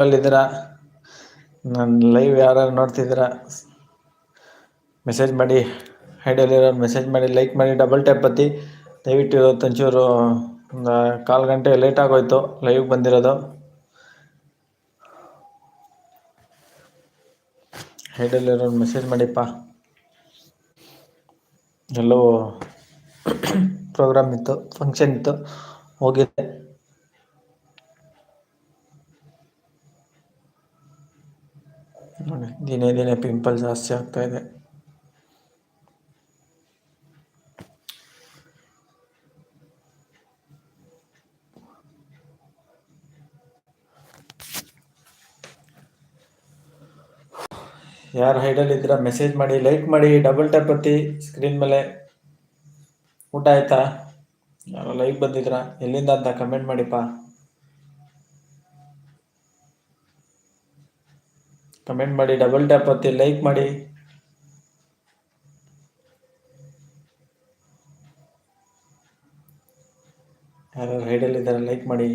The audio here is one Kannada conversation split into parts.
ಅಲ್ಲಿದ್ದೀರಾ? ನನ್ನ ಲೈವ್ ಯಾರು ನೋಡ್ತಿದ್ದೀರಾ? ಮೆಸೇಜ್ ಮಾಡಿ ಐಡಿಯಲ್ಲಿರೋ ಮೆಸೇಜ್ ಮಾಡಿ ಲೈಕ್ ಮಾಡಿ ಡಬಲ್ ಟ್ಯಾಪ್ ಬತ್ತಿ ದಯವಿಟ್ಟು ಇವತ್ತೊಂಚೂರು ಒಂದು ಕಾಲು ಗಂಟೆ ಲೇಟ್ ಆಗೋಯ್ತು ಲೈವ್ ಬಂದಿರೋದು. ಐಡಿಯಲ್ಲಿರೋ ಮೆಸೇಜ್ ಮಾಡಿಪ್ಪ. ಎಲ್ಲೋ ಪ್ರೋಗ್ರಾಮ್ ಇತ್ತು ಫಂಕ್ಷನ್ ಇತ್ತು ಹೋಗಿದ್ದೆ ನೋಡಿ, ದಿನೇ ದಿನೇ ಪಿಂಪಲ್ ಜಾಸ್ತಿ ಆಗ್ತಾ ಇದೆ. ಯಾರು ಹೈಡಲ್ಲಿ ಇದ್ದೀರಾ? ಮೆಸೇಜ್ ಮಾಡಿ ಲೈಕ್ ಮಾಡಿ ಡಬಲ್ ಟ್ಯಾಪ್ ಒತ್ತಿ ಸ್ಕ್ರೀನ್ ಮೇಲೆ. ಊಟ ಆಯ್ತಾ? ಯಾರೋ ಲೈಕ್ ಬಂದಿದ್ರಾ? ಎಲ್ಲಿಂದ ಅಂತ ಕಮೆಂಟ್ ಮಾಡಿಪ್ಪ. ಕಮೆಂಟ್ ಮಾಡಿ ಡಬಲ್ ಟ್ಯಾಪ್ ಹತ್ತಿ ಲೈಕ್ ಮಾಡಿ. ಯಾರು ಹೈಡಲ್ಲಿದ್ದಾರೆ ಲೈಕ್ ಮಾಡಿ.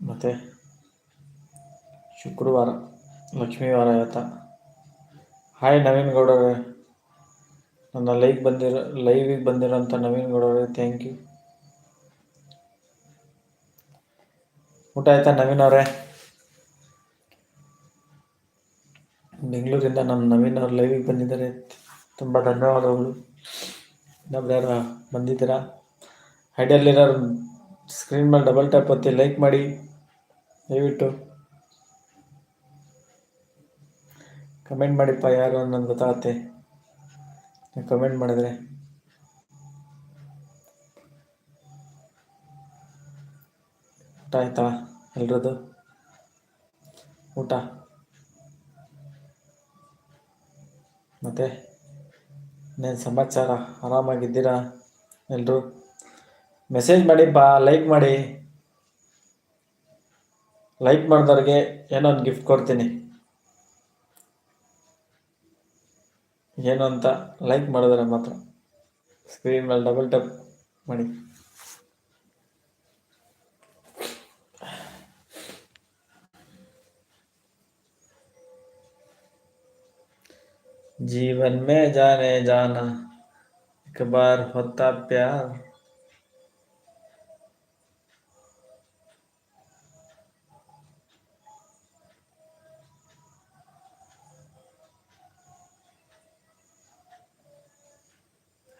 ಮತ್ತೆ ಶುಕ್ರವಾರ ಲಕ್ಷ್ಮೀವಾರ ಇವತ್ತ. ಹಾಯ್ ನವೀನ್ ಗೌಡರೇ. ನನ್ನ ಲೈಕ್ ಬಂದಿರೋ ಲೈವಿಗೆ ಬಂದಿರೋಂಥ ನವೀನ್ ಗೌಡರೇ ಥ್ಯಾಂಕ್ ಯು ಊಟ ಆಯ್ತಾ ನವೀನ್ ಅವರೇ? ಬೆಂಗಳೂರಿಂದ ನಮ್ಮ ನವೀನ್ ಅವ್ರು ಲೈವಿಗೆ ಬಂದಿದ್ದಾರೆ. ತುಂಬ ಧನ್ಯವಾದಗಳು. ಇನ್ನೊಬ್ರು ಯಾರು ಬಂದಿದ್ದೀರಾ? ಐಡಿಯಲ್ಲಿರೋ ಸ್ಕ್ರೀನ್ ಮೇಲೆ ಡಬಲ್ ಟ್ಯಾಪ್ ಒತ್ತಿ ಲೈಕ್ ಮಾಡಿ. ದಯವಿಟ್ಟು. ಕಮೆಂಟ್ ಮಾಡಿಪ್ಪ ಯಾರು ಅನ್ನೋದು ಗೊತ್ತಾಗತ್ತೆ. ಕಮೆಂಟ್ ಮಾಡಿದ್ರೆ. ಊಟ ಆಯ್ತಾ ಎಲ್ರದ್ದು? ಊಟ? ಮತ್ತೆ? ಇನ್ನೇನು ಸಮಾಚಾರ? ಆರಾಮಾಗಿದ್ದೀರಾ ಎಲ್ಲರೂ ಮೆಸೇಜ್ ಮಾಡಿ, ಬಾ, ಲೈಕ್ ಮಾಡಿ. ಲೈಕ್ ಮಾಡಿದವ್ರಿಗೆ ಏನೋ ಒಂದು ಗಿಫ್ಟ್ ಕೊಡ್ತೀನಿ. ಏನು ಅಂತ? ಲೈಕ್ ಮಾಡಿದ್ರೆ ಮಾತ್ರ. ಸ್ಕ್ರೀನ್ ಮೇಲೆ ಡಬಲ್ ಟಪ್ ಮಾಡಿ. जीवन में जाने जाना एक बार होता प्यार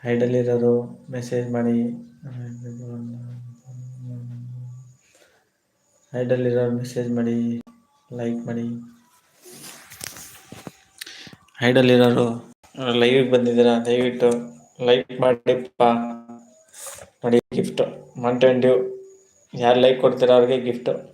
ಹೈಡಲ್ಲಿರೋರು ಮೆಸೇಜ್ ಮಾಡಿ ಹೈಡಲ್ಲಿರೋರು ಮೆಸೇಜ್ ಮಾಡಿ ಲೈಕ್ ಮಾಡಿ ಹೈಡಲ್ಲಿರೋರು ಲೈವಿಗೆ ಬಂದಿದ್ದೀರಾ? ದಯವಿಟ್ಟು ಲೈಕ್ ಮಾಡಿಪ್ಪ. ನೋಡಿ ಗಿಫ್ಟ್. ಮಂಟನ್ ಯಾರು ಲೈಕ್ ಕೊಡ್ತೀರಾ ಅವ್ರಿಗೆ ಗಿಫ್ಟು.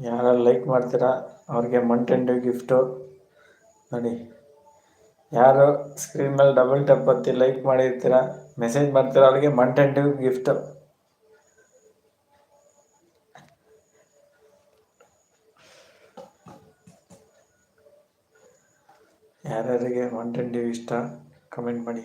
ಯಾರು ಲೈಕ್ ಮಾಡ್ತೀರಾ? ಅವ್ರಿಗೆ ಮಂಟೆಂಡು ಗಿಫ್ಟು ನೋಡಿ. ಯಾರು ಸ್ಕ್ರೀನ್ ಮೇಲೆ ಡಬಲ್ ಟಪ್ ಹತ್ತಿ ಲೈಕ್ ಮಾಡಿರ್ತೀರಾ? ಮೆಸೇಜ್ ಮಾಡ್ತೀರ? ಅವ್ರಿಗೆ ಮಂಟೆಂಡು ಗಿಫ್ಟು ಯಾರ್ಯಾರಿಗೆ ಮಂಟೆಂಡು ಇಷ್ಟ? ಕಮೆಂಟ್ ಮಾಡಿ.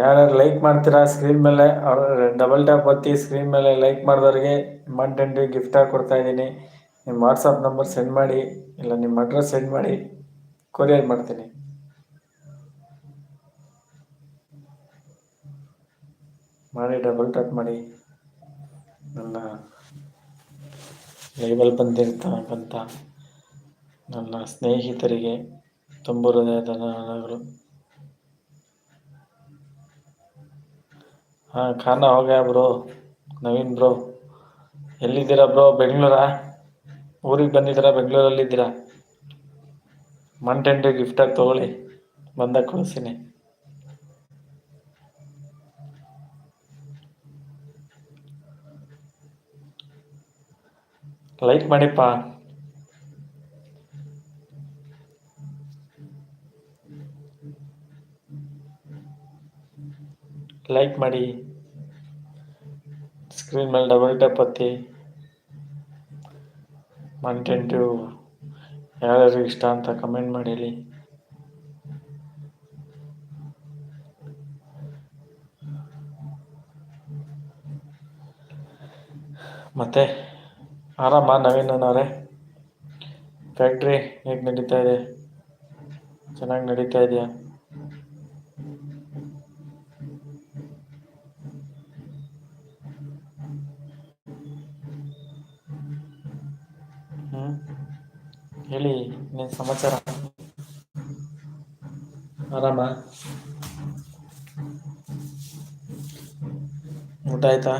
ಯಾರ್ಯಾರು ಲೈಕ್ ಮಾಡ್ತೀರಾ ಸ್ಕ್ರೀನ್ ಮೇಲೆ, ಅವ್ರ ಡಬಲ್ ಟ್ಯಾಪ್ ಒತ್ತಿ ಸ್ಕ್ರೀನ್ ಮೇಲೆ ಲೈಕ್ ಮಾಡಿದವ್ರಿಗೆ ಮಂಟೆನ್ ಗಿಫ್ಟ್ ಆಗಿ ಕೊಡ್ತಾ ಇದ್ದೀನಿ. ನಿಮ್ಮ ವಾಟ್ಸಪ್ ನಂಬರ್ ಸೆಂಡ್ ಮಾಡಿ, ಇಲ್ಲ ನಿಮ್ಮ ಅಡ್ರೆಸ್ ಸೆಂಡ್ ಮಾಡಿ ಕೊರಿಯರ್ ಮಾಡ್ತೀನಿ. ಮಾಡಿ ಡಬಲ್ ಟ್ಯಾಪ್ ಮಾಡಿ. ನನ್ನ ಲೈವಲ್ಲಿ ಬಂದಿರ್ತಕ್ಕಂಥ ನನ್ನ ಸ್ನೇಹಿತರಿಗೆ ತುಂಬ ಹೃದಯದ ಹಾಂ, ಖಾನ ಹೋಗ್ಯಾ ಬ್ರೋ, ನವೀನ್ ಬ್ರೋ. ಎಲ್ಲಿದ್ದೀರಾ ಬ್ರೋ, ಬೆಂಗಳೂರಾ? ಊರಿಗೆ ಬಂದಿದ್ದೀರಾ, ಬೆಂಗಳೂರಲ್ಲಿದ್ದೀರಾ? ಗಿಫ್ಟ್ ಗಿಫ್ಟಾಗಿ ತಗೊಳ್ಳಿ ಬಂದಾಗ ಕಳಿಸ್ತೀನಿ ಲೈಕ್ ಮಾಡಿಪ್ಪ. ಲೈಕ್ ಮಾಡಿ. ಸ್ಕ್ರೀನ್ ಮೇಲೆ ಡಬಲ್ ಟ್ಯಾಪ್ ಹತ್ತಿ ಕಂಟೆಂಟು ಯಾರ್ಯಾರಿಗೆ ಇಷ್ಟ ಅಂತ ಕಮೆಂಟ್ ಮಾಡಿ ಹೇಳಿ ಮತ್ತೆ ಆರಾಮ ನವೀನ್ ಅವರೇ ಫ್ಯಾಕ್ಟ್ರಿ ಹೇಗೆ ನಡೀತಾ ಇದೆ? ಚೆನ್ನಾಗಿ ನಡೀತಾ ಇದೆಯಾ? ಹೇಳಿ ನಿನ್ ಸಮಾಚಾರ. ಆರಾಮ? ಊಟ ಆಯ್ತಾ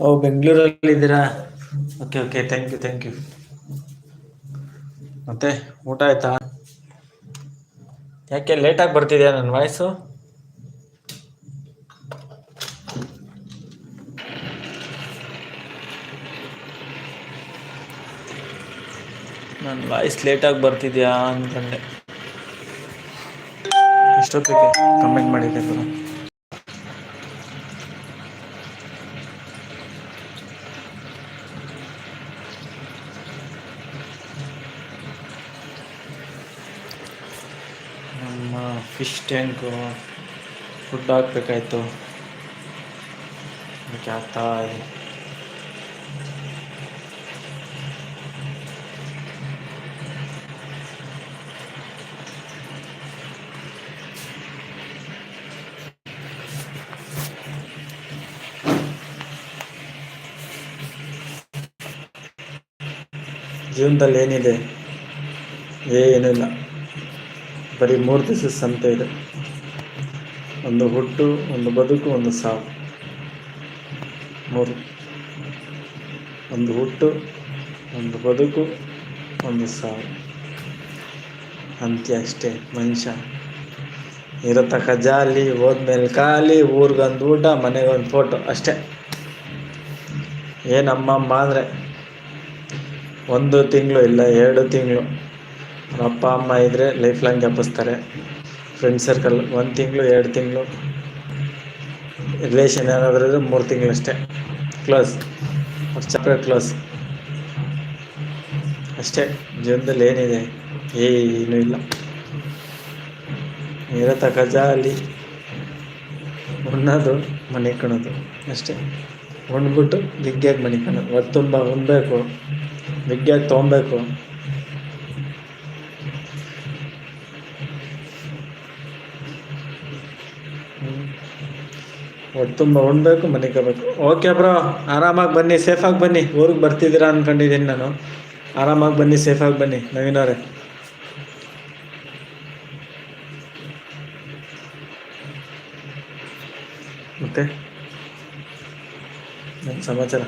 ಓ ಬೆಂಗಳೂರಲ್ಲಿ ಇದ್ದೀರಾ? Okay okay thank you thank you ಮತ್ತೆ ಊಟ ಆಯ್ತಾ? ಯಾಕೆ ಲೇಟಾಗಿ ಬರ್ತಿದ್ಯಾ ನನ್ನ ವಾಯ್ಸು ನನ್ನ ವಾಯ್ಸ್ ಲೇಟಾಗಿ ಬರ್ತಿದ್ಯಾ ಅಂದ್ಕೊಂಡೆ ಎಷ್ಟೊತ್ತಿಗೆ? ಕಮೆಂಟ್ ಮಾಡಿದ್ದೆ ಗುರು ನಮ್ಮ ಫಿಶ್ ಟ್ಯಾಂಕು ಫುಡ್ ಹಾಕ್ಬೇಕಾಯ್ತು ಅದಕ್ಕೆ ಆಗ್ತಾ ಇದೆ ಜೀವನದಲ್ಲಿ ಏನಿದೆ ಏನೂ ಇಲ್ಲ ಬರೀ ಮೂರು ದಿವಸ ಸಂತೆ ಇದೆ. ಒಂದು ಹುಟ್ಟು, ಒಂದು ಬದುಕು, ಒಂದು ಸಾವು. ಮೂರು. ಒಂದು ಹುಟ್ಟು, ಒಂದು ಬದುಕು, ಒಂದು ಸಾವು. ಅಂತ್ಯ ಅಷ್ಟೇ, ಮನುಷ್ಯ. ಇರತಕ್ಕ ಜಾಲಿ ಹೋದ್ಮೇಲೆ ಖಾಲಿ, ಊರಿಗೊಂದು ಊಟ, ಮನೆಗೊಂದು ಫೋಟೋ ಅಷ್ಟೇ. ಏನಮ್ಮಮ್ಮ ಅಂದರೆ, ಒಂದು ತಿಂಗಳು ಇಲ್ಲ, ಎರಡು ತಿಂಗಳು. ಅಪ್ಪ ಅಮ್ಮ ಇದ್ದರೆ ಲೈಫ್ ಲಾಂಗ್ ಜ್ಞಾಪಿಸ್ತಾರೆ ಫ್ರೆಂಡ್ ಸರ್ಕಲ್ ಒಂದು ತಿಂಗಳು, ಎರಡು ತಿಂಗಳು. ರಿಲೇಷನ್ ಏನಾದರೂ ಇದ್ರೆ ಮೂರು ತಿಂಗಳು ಅಷ್ಟೇ ಕ್ಲೋಸ್ ಅವ್ರ ಚಾಪ್ಟರ್ ಕ್ಲೋಸ್ ಅಷ್ಟೇ. ಜೀವನದಲ್ಲಿ ಏನಿದೆ? ಏನು ಇಲ್ಲ. ಇರತಕ್ಕ ಅಲ್ಲಿ ಉಣ್ಣೋದು, ಮನೆ ಕಣೋದು. ಅಷ್ಟೇ. ಉಣ್ಬಿಟ್ಟು ಬಿಗ್ಗಿಯಾಗಿ ಮನೆ ಕಣೋದು. ಹೊತ್ತು ತುಂಬ ಉಣ್ಬೇಕು. ಬಿಗ್ಗಿಯಾಗಿ ತೊಗೊಬೇಕು ಹೊಟ್ಟೆ ತುಂಬ ಉಣ್ಬೇಕು ಮನೆ ಕಬೇಕು ಓಕೆ ಬ್ರೋ ಆರಾಮಾಗಿ ಬನ್ನಿ ಸೇಫಾಗಿ ಬನ್ನಿ. ಊರಿಗೆ ಬರ್ತಿದ್ದೀರಾ ಅಂದ್ಕೊಂಡಿದ್ದೀನಿ ನಾನು. ಆರಾಮಾಗಿ ಬನ್ನಿ ಸೇಫಾಗಿ ಬನ್ನಿ ನವೀನ್ ಅವರೇ ಮತ್ತೆ? ನನ್ನ ಸಮಾಚಾರ?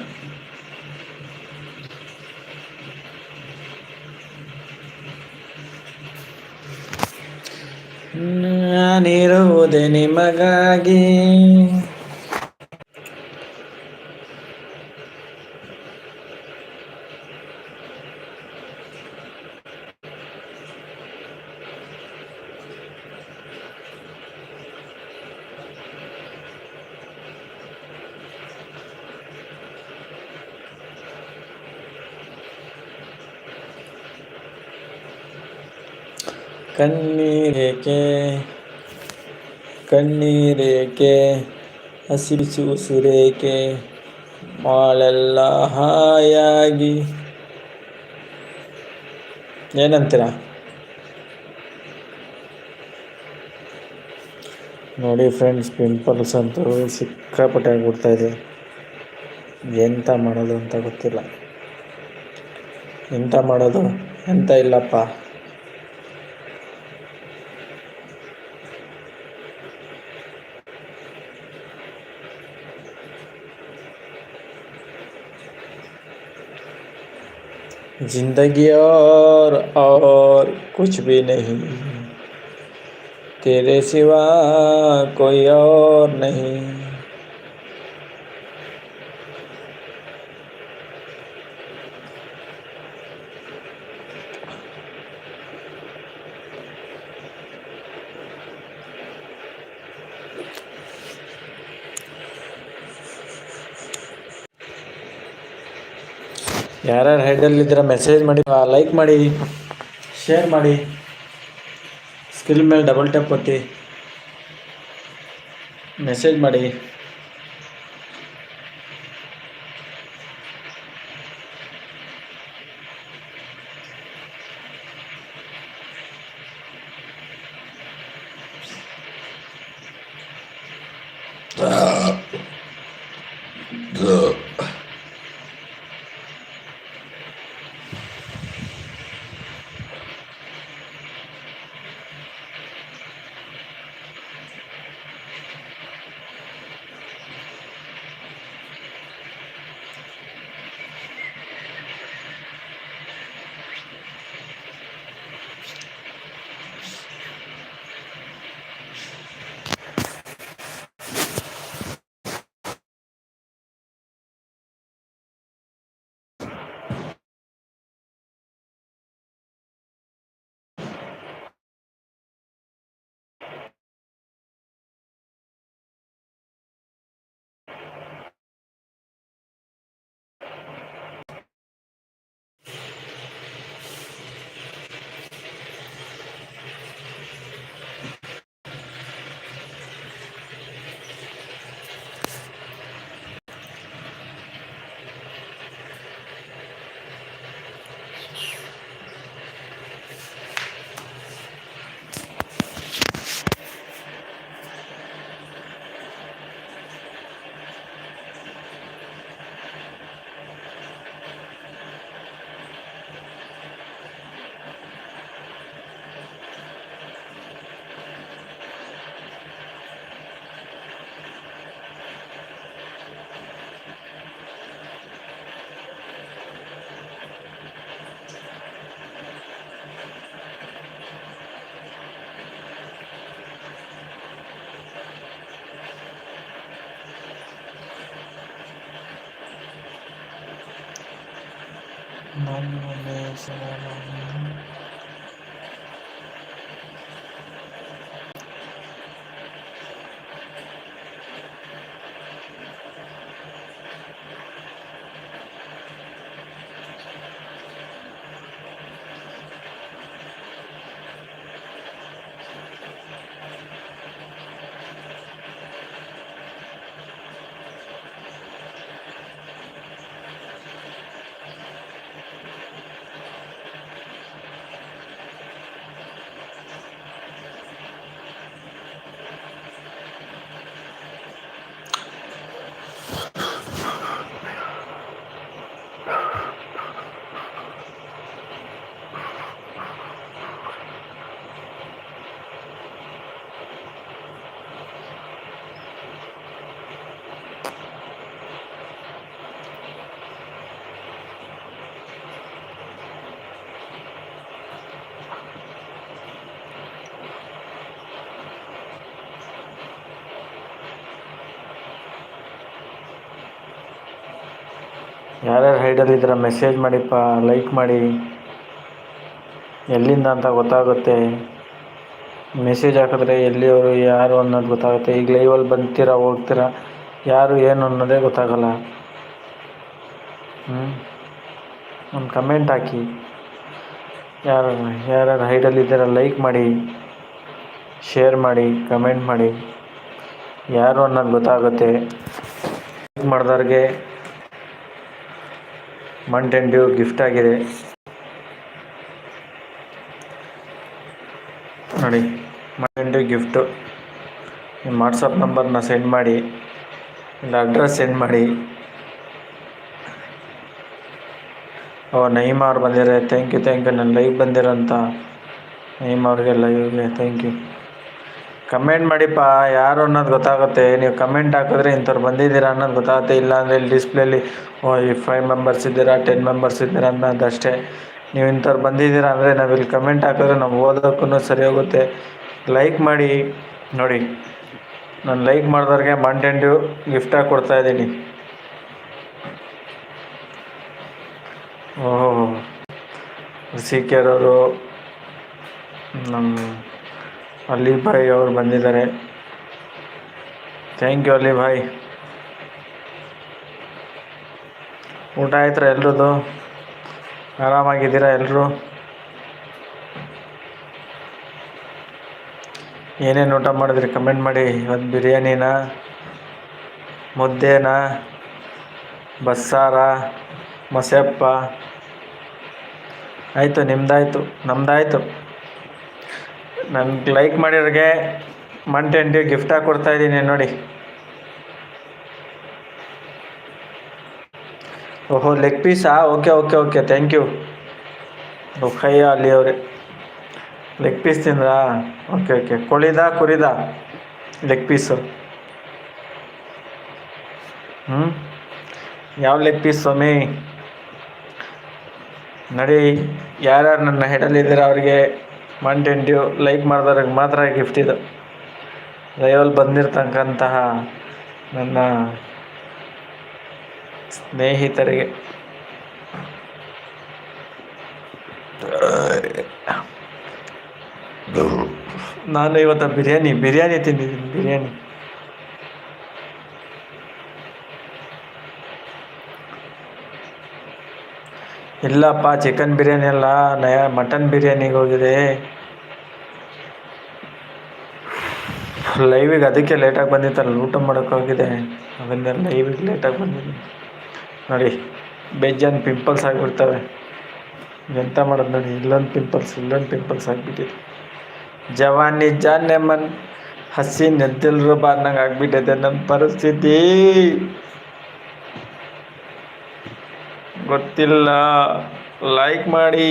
ನಾನಿರುವುದೇ ನಿಮಗಾಗಿ ಕಣ್ಣೀರೇಕೆ ಕಣ್ಣೀರೇಕೆ, ಹಸಿಬಿಸಿ ಉಸಿರೇಕೆ ಮಾಳೆಲ್ಲ ಹಾಯಾಗಿ ಏನಂತೀರ? ನೋಡಿ ಫ್ರೆಂಡ್ಸ್ ಪಿಂಪಲ್ಸ್ ಅಂತೂ ಸಿಕ್ಕಾಪಟ್ಟೆ ಆಗಿಬಿಡ್ತಾ ಇದೆ. ಎಂತ ಮಾಡೋದು ಅಂತ ಗೊತ್ತಿಲ್ಲ. ಎಂತ ಮಾಡೋದು? ಎಂತ ಇಲ್ಲಪ್ಪ. ज़िंदगी और और कुछ भी नहीं। तेरे सिवा कोई और नहीं। ಯಾರ್ಯಾರು ಇದ್ರೆ ಮೆಸೇಜ್ ಮಾಡಿ ಲೈಕ್ ಮಾಡಿ ಶೇರ್ ಮಾಡಿ. ಸ್ಕಿಲ್ ಮೇಲೆ ಡಬಲ್ ಟ್ಯಾಪ್ ಒತ್ತಿ. ಮೆಸೇಜ್ ಮಾಡಿ. ನನ್ನ ಹೆಸರನ್ನು ಯಾರ್ಯಾರು ಹೈಡಲ್ಲಿ ಇದ್ದರೆ ಮೆಸೇಜ್ ಮಾಡಿಪ್ಪ ಲೈಕ್ ಮಾಡಿ. ಎಲ್ಲಿಂದ ಅಂತ ಗೊತ್ತಾಗುತ್ತೆ. ಮೆಸೇಜ್ ಹಾಕಿದ್ರೆ ಎಲ್ಲಿಯವರು, ಯಾರು ಅನ್ನೋದು ಗೊತ್ತಾಗುತ್ತೆ. ಈಗ ಲೈವಲ್ಲಿ ಬಂತೀರಾ, ಹೋಗ್ತೀರಾ, ಯಾರು ಏನು ಅನ್ನೋದೇ ಗೊತ್ತಾಗಲ್ಲ. ಹ್ಞೂ ಒಂದು ಕಮೆಂಟ್ ಹಾಕಿ. ಯಾರು, ಯಾರ್ಯಾರು ಹೈಡಲ್ಲಿ ಇದ್ದೀರ ಲೈಕ್ ಮಾಡಿ. ಶೇರ್ ಮಾಡಿ ಕಮೆಂಟ್ ಮಾಡಿ. ಯಾರು ಅನ್ನೋದು ಗೊತ್ತಾಗುತ್ತೆ. ಲೈಕ್ ಮಾಡಿದವ್ರಿಗೆ ಮಂಟೆನ್ ಡ್ಯೂ ಗಿಫ್ಟ್ ಆಗಿದೆ. ನೋಡಿ ಮಂಟೆನ್ ಡ್ಯೂ ಗಿಫ್ಟು ನಿಮ್ಮ ವಾಟ್ಸಪ್ ನಂಬರ್ನ ಸೆಂಡ್ ಮಾಡಿ, ಇಲ್ಲ ಅಡ್ರೆಸ್ ಸೆಂಡ್ ಮಾಡಿ. ಓ ನೈಮ್ ಅವ್ರು ಬಂದಿದ್ದಾರೆ. ಥ್ಯಾಂಕ್ ಯು ಥ್ಯಾಂಕ್ ಯು ನನ್ನ ಲೈವ್ ಬಂದಿರೋಂಥ ನೈಮ್ ಅವ್ರಿಗೆ ಲೈವ್ಗೆ ಥ್ಯಾಂಕ್ ಯು ಕಮೆಂಟ್ ಮಾಡಿಪ್ಪ, ಯಾರು ಅನ್ನೋದು ಗೊತ್ತಾಗುತ್ತೆ. ನೀವು ಕಮೆಂಟ್ ಹಾಕಿದ್ರೆ ಇಂಥವ್ರು ಬಂದಿದ್ದೀರಾ ಅನ್ನೋದು ಗೊತ್ತಾಗುತ್ತೆ. ಇಲ್ಲಾಂದರೆ ಇಲ್ಲಿ ಡಿಸ್ಪ್ಲೇಲಿ ಓ, ಈ ಫೈವ್ ಮೆಂಬರ್ಸ್ ಇದ್ದೀರಾ ಟೆನ್ ಮೆಂಬರ್ಸ್ ಇದ್ದೀರಾ ಅನ್ನೋದು ಅಷ್ಟೇ. ನೀವು ಇಂಥವ್ರು ಬಂದಿದ್ದೀರಾ ಅಂದರೆ ನಾವು ಇಲ್ಲಿ ಕಮೆಂಟ್ ಹಾಕಿದ್ರೆ ನಾವು ಓದೋಕ್ಕೂ ಸರಿ ಹೋಗುತ್ತೆ. ಲೈಕ್ ಮಾಡಿ, ನೋಡಿ. ನಾನು ಲೈಕ್ ಮಾಡಿದವ್ರಿಗೆ ಮಂಟೆಂಡು ಗಿಫ್ಟಾಗಿ ಕೊಡ್ತಾ ಇದ್ದೀನಿ. ಓಹೋ ಸಿ ಕೆರವರು ನಮ್ಮ ಅಲಿ ಭಾಯ್ ಅವರು ಬಂದಿದ್ದಾರೆ. Thank you Ali bhai. ಊಟ ಆಯ್ತರ ಎಲ್ರದ್ದು? ಆರಾಮಾಗಿದ್ದೀರಾ ಎಲ್ಲರೂ ಏನೇನು ಊಟ ಮಾಡಿದ್ರಿ? ಕಮೆಂಟ್ ಮಾಡಿ. ಇವತ್ತು ಬಿರಿಯಾನಿನ? ಮುದ್ದೇನ? ಬಸ್ಸಾರ? ಮಸೆಪ್ಪ? ಆಯಿತು ನಿಮ್ಮದಾಯ್ತು ನಮ್ದಾಯಿತು. ನನ್ಗೆ ಲೈಕ್ ಮಾಡಿರೋರಿಗೆ ಮಂಟೆ ಡ್ಯೂ ಗಿಫ್ಟಾಗಿ ಕೊಡ್ತಾಯಿದ್ದೀನಿ ನೋಡಿ. ಓಹೋ leg Pisa okay okay okay thank you ಒಕ್ಕಯ್ಯ ಅಲ್ಲಿ ಅವರೇ. ಲೆಗ್ ಪೀಸ್ ತಿಂದ್ರಾ? ಓಕೆ ಓಕೆ ಕೊಳಿದ, ಕುರಿದ? ಲೆಗ್ ಪೀಸು ಹ್ಞೂ ಯಾವ ಲೆಗ್ ಪೀಸ್ ಸ್ವಾಮಿ? ನಡಿ, ಯಾರ್ಯಾರು ನನ್ನ ಹೆಡಲ್ಲಿದ್ದೀರ ಅವರಿಗೆ? ಡ್ಯೂ ಲೈಕ್ ಮಾಡಿದವ್ರಿಗೆ ಮಾತ್ರ ಗಿಫ್ಟ್ ಇದು. ಲೈವಲ್ಲಿ ಬಂದಿರ್ತಕ್ಕಂತಹ ನನ್ನ ಸ್ನೇಹಿತರಿಗೆ. ನಾನು ಇವತ್ತು ಬಿರಿಯಾನಿ ಬಿರಿಯಾನಿ ತಿಂದಿದ್ದೀನಿ, ಬಿರಿಯಾನಿ. ಇಲ್ಲಪ್ಪ ಚಿಕನ್ ಬಿರಿಯಾನಿ ಅಲ್ಲ, ನಯ ಮಟನ್ ಬಿರಿಯಾನಿಗೆ ಹೋಗಿದೆ ಲೈವಿಗೆ ಅದಕ್ಕೆ ಲೇಟಾಗಿ ಬಂದಿತ್ತಲ್ಲ, ಊಟ ಮಾಡೋಕ್ಕೋಗಿದೆ ಅದನ್ನ ಲೈವಿಗೆ ಲೇಟಾಗಿ ಬಂದಿದೆ ನೋಡಿ, ಬೇಜಾನ್ ಪಿಂಪಲ್ಸ್ ಆಗಿಬಿಡ್ತವೆ. ಎಂತ ಮಾಡೋದು ನೋಡಿ, ಇಲ್ಲೊಂದು ಪಿಂಪಲ್ಸ್ ಇಲ್ಲೊಂದು ಪಿಂಪಲ್ಸ್ ಆಗಿಬಿಟ್ಟಿದೆ. ಜವಾನಿ ಜಾನ್ ನೆಮ್ಮನ್ ಹಸಿ ನೆದ್ದಿಲ್ರು ಬಾರ್ನಂಗೆ ಆಗಿಬಿಟ್ಟಿದೆ ನಮ್ಮ ಪರಿಸ್ಥಿತಿ. ಗೊತ್ತಿಲ್ಲ. ಲೈಕ್ ಮಾಡಿ.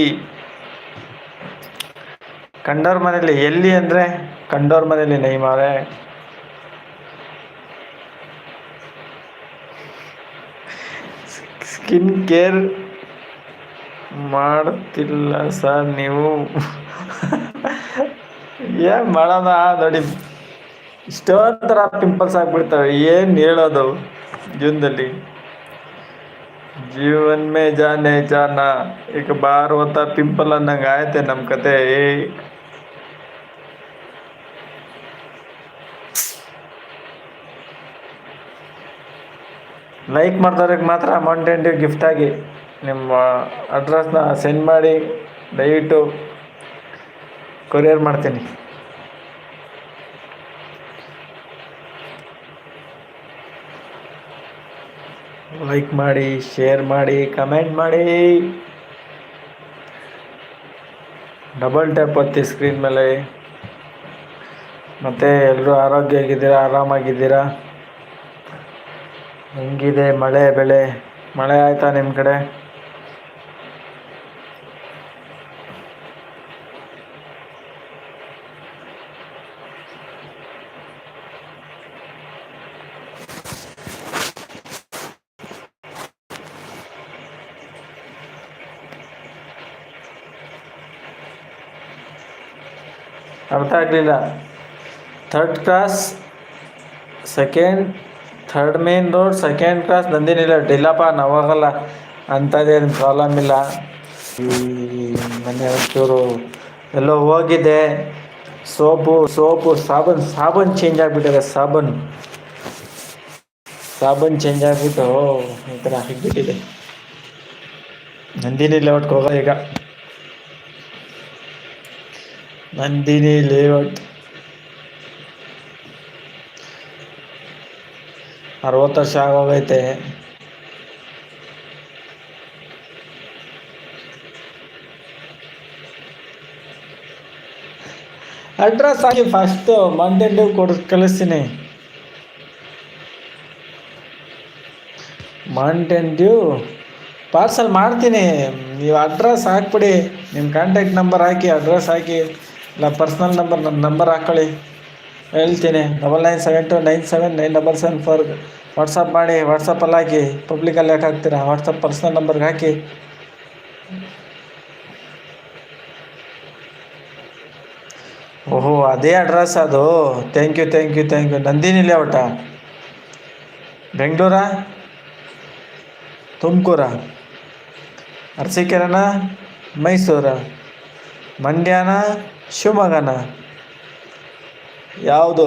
ಕಂಡೋರ್ ಮನೇಲಿ ಎಲ್ಲಿ ಅಂದರೆ ಕಂಡೋರ್ ಮನೇಲಿ ನೈಮಾರೆ. ಸ್ಕಿನ್ ಕೇರ್ ಮಾಡ್ತಿಲ್ಲ ಸರ್ ನೀವು. ಏನು ಮಾಡೋಣ ನೋಡಿ. ಇಷ್ಟೊಂಥರ ಥರ ಪಿಂಪಲ್ಸ್ ಆಗಿಬಿಡ್ತವೆ. ಏನು ಹೇಳೋದು ಜೀವನದಲ್ಲಿ? ಜೀವನ್ ಮೇ ಜಾನೆ ಜಾನ ಈಗ ಬಾರ್ ಹೋತ ಪಿಂಪಲ್ ಅನ್ನಂಗೆ ಆಯ್ತೆ ನಮ್ಮ ಕತೆ ಲೈಕ್ ಮಾಡ್ದವ್ರಿಗೆ ಮಾತ್ರ ಅಮೌಂಟೆಂಟ್ ಗಿಫ್ಟ್ ಆಗಿ ನಿಮ್ಮ ಅಡ್ರೆಸ್ನ ಸೆಂಡ್ ಮಾಡಿ ದಯವಿಟ್ಟು ಕೊರಿಯರ್ ಮಾಡ್ತೀನಿ ಲೈಕ್ ಮಾಡಿ ಶೇರ್ ಮಾಡಿ ಕಮೆಂಟ್ ಮಾಡಿ. ಡಬಲ್ ಟ್ಯಾಪ್ ಒತ್ತಿ ಸ್ಕ್ರೀನ್ ಮೇಲೆ. ಮತ್ತು ಎಲ್ಲರೂ ಆರೋಗ್ಯ ಆಗಿದ್ದೀರಾ ಆರಾಮಾಗಿದ್ದೀರಾ? ಹೆಂಗಿದೆ ಮಳೆ, ಬೆಳೆ? ಮಳೆ ಆಯಿತಾ ನಿಮ್ಮ ಕಡೆ? ಆಗಲಿಲ್ಲ. Third cross second third main road second cross ನಂದಿನಿಲ್ಲ ಡಿಲ್ಲಪ್ಪ ನಾವು ಹೋಗಲ್ಲ ಅಂಥದ್ದೇನು ಪ್ರಾಬ್ಲಮ್ ಇಲ್ಲ. ಈ ಮನೆ ಒಂಚೂರು ಎಲ್ಲೋ ಹೋಗಿದೆ. ಸೋಪು ಸೋಪು, ಸಾಬನ್ ಸಾಬನ್ ಚೇಂಜ್ ಆಗಿಬಿಟ್ಟಿದೆ, ಸಾಬನ್. ಸಾಬನ್ ಚೇಂಜ್ ಆಗಿಬಿಟ್ಟು ಈ ಥರ ಆಗಿಬಿಟ್ಟಿದೆ. ನಂದಿನಿಲ್ಲ ಒಟ್ಟಿಗೆ ಹೋಗೋ ಈಗ. ನಂದಿನಿ ಲೇಔಟ್. ಅರವತ್ತು ವರ್ಷ ಆಗೋಗೈತೆ. ಅಡ್ರೆಸ್ ಆಗಿ ಫಸ್ಟು ಡ್ಯೂ ಕೊಡ್, ಕಳಿಸ್ತೀನಿ. ಮೌಂಟೇನ್ ಡ್ಯೂ ಪಾರ್ಸಲ್ ಮಾಡ್ತೀನಿ. ನೀವು ಅಡ್ರೆಸ್ ಹಾಕ್ಬಿಡಿ. ನಿಮ್ಮ ಕಾಂಟ್ಯಾಕ್ಟ್ ನಂಬರ್ ಹಾಕಿ ಅಡ್ರೆಸ್ ಹಾಕಿ. ಇಲ್ಲ ಪರ್ಸ್ನಲ್ ನಂಬರ್ ನನ್ನ ನಂಬರ್ ಹಾಕ್ಕೊಳ್ಳಿ ಹೇಳ್ತೀನಿ double nine seven two nine seven nine double seven four WhatsApp ಮಾಡಿ ವಾಟ್ಸಪ್ಪಲ್ಲಿ ಹಾಕಿ ಪಬ್ಲಿಕಲ್ಲಿ ಯಾಕೆ ಹಾಕ್ತೀರಾ? ವಾಟ್ಸಪ್ ಪರ್ಸ್ನಲ್ ನಂಬರ್ಗೆ ಹಾಕಿ. ಓಹೋ, ಅದೇ ಅಡ್ರೆಸ್ ಅದು. Thank you thank you thank you Nandini ಲೇಔಟ ಬೆಂಗಳೂರ? ತುಮಕೂರ? ಅರಸೀಕೆರೆನಾ? ಮೈಸೂರ? ಮಂಡ್ಯನ? ಶಿವಮೊಗ್ಗನ? ಯಾವುದು?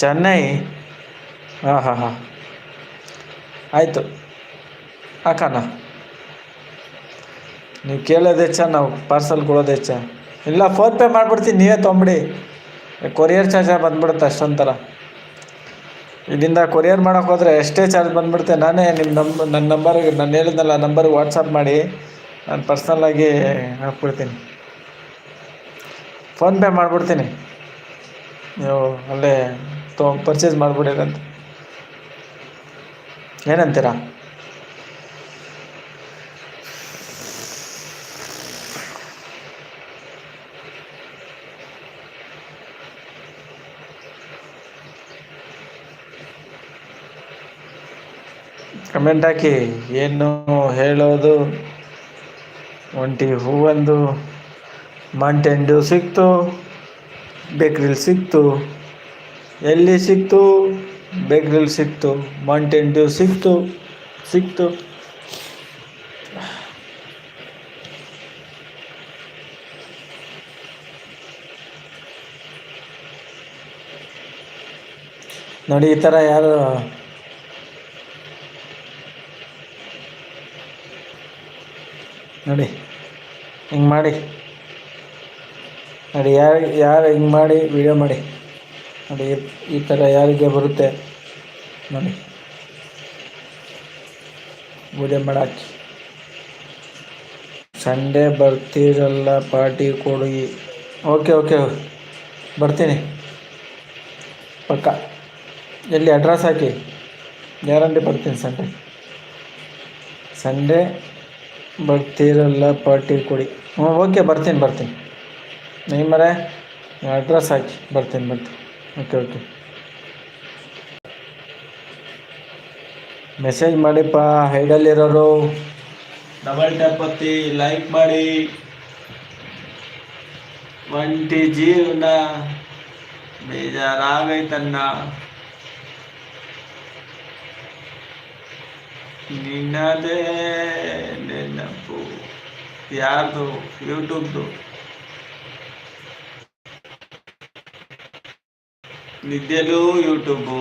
ಚೆನ್ನೈ? ಹಾಂ ಹಾಂ ಹಾಂ. ಆಯಿತು. ಅಕ್ಕನ. ನೀವು ಕೇಳೋದು ಹೆಚ್ಚ ನಾವು ಪಾರ್ಸಲ್ ಕೊಡೋದು ಹೆಚ್ಚ ಇಲ್ಲ ಫೋನ್ಪೇ ಮಾಡಿಬಿಡ್ತೀನಿ, ನೀವೇ ತೊಗೊಂಬಿಡಿ. ಕೊರಿಯರ್ ಚಾರ್ಜ ಬಂದ್ಬಿಡುತ್ತೆ ಅಷ್ಟೊಂಥರ. ಇಲ್ಲಿಂದ ಕೊರಿಯರ್ ಮಾಡೋಕೆ ಹೋದರೆ ಎಷ್ಟೇ ಚಾರ್ಜ್ ಬಂದ್ಬಿಡುತ್ತೆ, ನಾನೇ ನಿಮ್ಮ ನಂಬ ನನ್ನ ನಂಬರ್ಗೆ ನಾನು ಹೇಳಿದ್ನಲ್ಲ ನಂಬರ್ಗೆ ವಾಟ್ಸಪ್ ಮಾಡಿ, ನಾನು ಪರ್ಸ್ನಲ್ಲಾಗಿ ಹಾಕ್ಬಿಡ್ತೀನಿ. ಫೋನ್ಪೇ ಮಾಡಿಬಿಡ್ತೀನಿ. ನೀವು ಅಲ್ಲೇ ತೊ ಪರ್ಚೇಸ್ ಮಾಡಿಬಿಡಿರಂತ ಏನಂತೀರಾ? ಕಮೆಂಟ್ ಹಾಕಿ ಏನು ಹೇಳೋದು? ಒಂಟಿ ಹೂವೊಂದು. ಮೌಂಟೇನ್ ಡ್ಯೂ ಸಿಕ್ತು ಬೇಕ್ರಿಲಿ ಸಿಕ್ತು, ಎಲ್ಲಿ ಸಿಕ್ತು? ಬೇಕ್ರಿಲಿ ಸಿಕ್ತು ಮೌಂಟೇನ್ ಡ್ಯೂ ಸಿಕ್ತು ಸಿಕ್ತು. ನೋಡಿ, ಈ ಥರ ಯಾರು ನೋಡಿ, ಹಿಂಗೆ ಮಾಡಿ. ನೋಡಿ, ಯಾರು ಯಾರು ಹಿಂಗೆ ಮಾಡಿ ವಿಡಿಯೋ ಮಾಡಿ. ನೋಡಿ, ಈ ಥರ ಯಾರಿಗೆ ಬರುತ್ತೆ ನೋಡಿ. ವಿಡಿಯೋ ಮಾಡಾಕಿ. ಸಂಡೇ ಬರ್ತೀರಲ್ಲ ಪಾರ್ಟಿ ಕೊಡಿ. ಓಕೆ ಓಕೆ ಬರ್ತೀನಿ. ಪಕ್ಕ. ಎಲ್ಲಿ ಅಡ್ರೆಸ್ ಹಾಕಿ? ಗ್ಯಾರಂಟಿ ಬರ್ತೀನಿ ಸಂಡೇ. ಸಂಡೇ ಬರ್ತೀರಲ್ಲ ಪಾರ್ಟಿ ಕೊಡಿ. ಹ್ಞೂ ಓಕೆ ಬರ್ತೀನಿ ಬರ್ತೀನಿ. ನಿಮ್ಮರೆ ಅಡ್ರೆಸ್ ಹಾಕಿ, ಬರ್ತೀನಿ ಬರ್ತೀನಿ. Okay okay. ಮೆಸೇಜ್ ಮಾಡಿಪ್ಪ ಹೈಡಲ್ಲಿರೋರು ಡಬಲ್ ಟ್ಯಾಪ್ ಒತ್ತಿ ಲೈಕ್ ಮಾಡಿ. ಒಂಟಿ ಜೀವನ ಬೇಜಾರಾಗೈತನ್ನ ನಿನ್ನದೇ ನೆನಪು. ಯಾರ್ದು? ಯೂಟ್ಯೂಬ್ದು ನಿದ್ದೆಲೂ ಯೂಟ್ಯೂಬು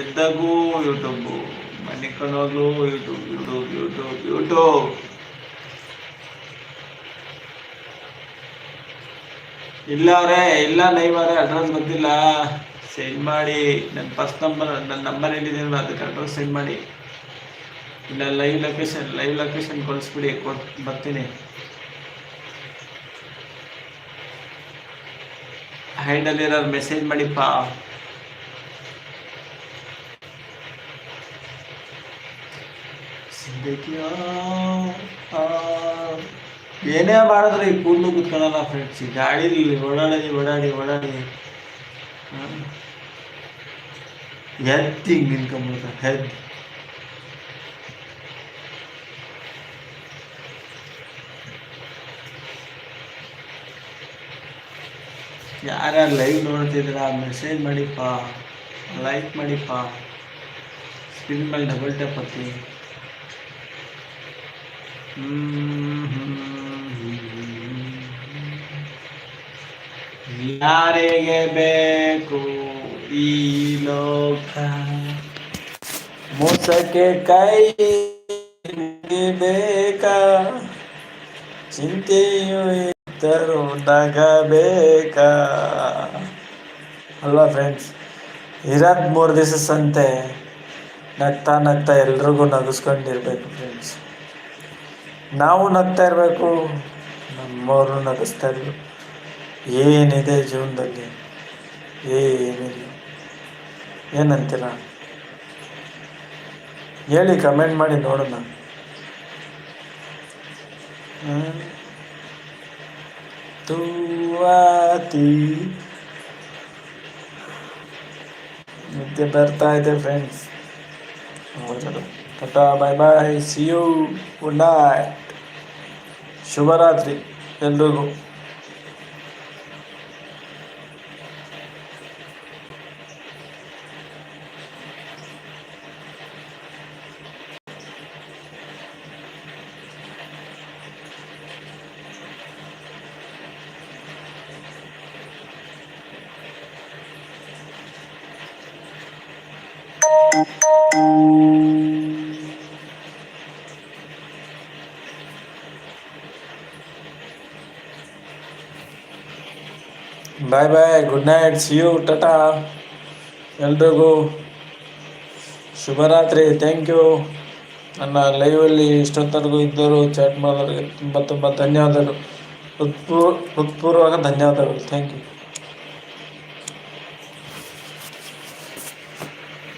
ಎದ್ದಾಗೂ ಯೂಟ್ಯೂಬು ಮನೆ ಕಣೋಗ್ಲೂ ಯೂಟ್ಯೂಬ್ ಯೂಟ್ಯೂಬ್ ಯೂಟ್ಯೂಬ್ ಯೂಟ್ಯೂಬ್ ಇಲ್ಲ ಅವರೇ ಇಲ್ಲ ಲೈವರೇ ಅಡ್ರೆಸ್ ಗೊತ್ತಿಲ್ಲ. ಸೆಂಡ್ ಮಾಡಿ. ನನ್ನ ಫಸ್ಟ್ ನಂಬರ್ ನನ್ನ ನಂಬರ್ ಏನಿದೆ ಅದಕ್ಕೆ ಅಡ್ರೆಸ್ ಸೆಂಡ್ ಮಾಡಿ. ಇಲ್ಲ ಲೈವ್ ಲೊಕೇಶನ್ ಲೈವ್ ಲೊಕೇಶನ್ ಕಳಿಸ್ಬಿಡಿ, ಕೊಟ್, ಬರ್ತೀನಿ. ಹೈಡಲ್ಲಿರೋರು ಮೆಸೇಜ್ ಮಾಡಿಪ್ಪ ಏನೇ ಮಾಡಿದ್ರೆ ಈ ಕೂದಲು ಕುತ್ಕೊಳ್ಳಲ್ಲ ಫ್ರೆಂಡ್ಸ್ ಈ ಗಾಡಿಲಿ ಓಡಾಡಿ ಓಡಾಡಿ ಓಡಾಡಿ. ಎತ್ತಿ ನಿಂತ್ಕೊಂಬಿಡ್ತಾರೆ ಹೆದ್ ಯಾರ್ಯಾರು ಲೈವ್ ನೋಡ್ತಿದ್ದೀರಾ ಮೆಸೇಜ್ ಮಾಡಿಪ್ಪ ಲೈಕ್ ಮಾಡಿಪ್ಪ ಸ್ಕ್ರೀನ್ ಮೇಲೆ ಡಬಲ್ ಟ್ಯಾಪ್ ಹತ್ತಿ ಯಾರಿಗೆ ಬೇಕು ಈ ಲೋಕ ಮೋಸಕ್ಕೆ ಕೈ ಬೇಕಾ ಚಿಂತೆಯು ಇದ್ದರು ನಗಬೇಕ ಅಲ್ವಾ ಫ್ರೆಂಡ್ಸ್ ಇರೋದು ಮೂರು ದಿವಸ ಸಂತೆ ನಗ್ತಾ ನಗ್ತಾ ಎಲ್ರಿಗೂ ನಗಿಸ್ಕೊಂಡಿರ್ಬೇಕು ಫ್ರೆಂಡ್ಸ್ ನಾವು ನಗ್ತಾ ಇರಬೇಕು ನಮ್ಮವರು ನಗಿಸ್ತಾ ಇರಬೇಕು ಏನಿದೆ ಜೀವನದಲ್ಲಿ ಏನಿಲ್ಲ ಏನಂತೀರ ಹೇಳಿ ಕಮೆಂಟ್ ಮಾಡಿ ನೋಡೋಣ ತೂವಾತಿ ನಿದ್ದೆ ಬರ್ತಾ ಇದೆ friends tata bye bye see you good night ಶುಭರಾತ್ರಿ ಎಲ್ರಿಗೂ bye bye, good night see you tata. ಎಲ್ರಿಗೂ ಶುಭರಾತ್ರಿ ಥ್ಯಾಂಕ್ ಯು ನನ್ನ ಲೈವಲ್ಲಿ ಇಷ್ಟೊತ್ತರೆಗೂ ಇದ್ದರು ಚಾಟ್ ಮಾಡೋರಿಗೆ ತುಂಬ ತುಂಬ ಧನ್ಯವಾದಗಳು. ಹೃತ್ಪೂರ್ವ ಹೃತ್ಪೂರ್ವಕ ಧನ್ಯವಾದಗಳು ಥ್ಯಾಂಕ್ ಯು